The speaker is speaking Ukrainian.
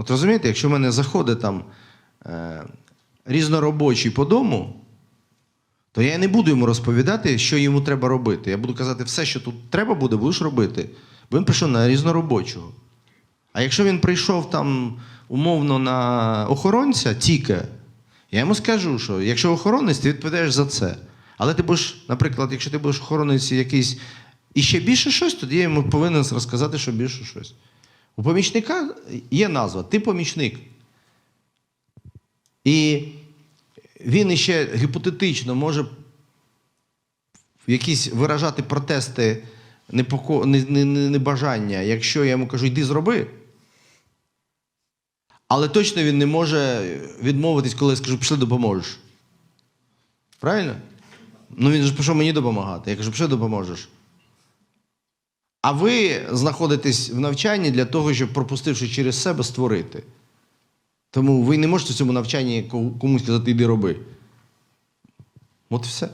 От розумієте, якщо в мене заходить там е, різноробочий по дому, то я не буду йому розповідати, що йому треба робити. Я буду казати, все, що тут треба буде, будеш робити. Бо він прийшов на різноробочого. А якщо він прийшов там умовно на охоронця, тільки, я йому скажу, що якщо охоронець, ти відповідаєш за це. Але ти будеш, наприклад, якщо ти будеш охоронець якийсь і ще більше щось, тоді я йому повинен розказати, що більше щось. У помічника є назва ти помічник. І він іще гіпотетично може якісь виражати протести непоко... не- не- не- небажання, якщо я йому кажу, йди зроби. Але точно він не може відмовитись, коли я скажу, пішли допоможеш. Правильно? Ну він же пішов мені допомагати. Я кажу, пішли допоможеш. А ви знаходитесь в навчанні для того, щоб, пропустивши через себе, створити. Тому ви не можете в цьому навчанні комусь казати, йди роби. От і все.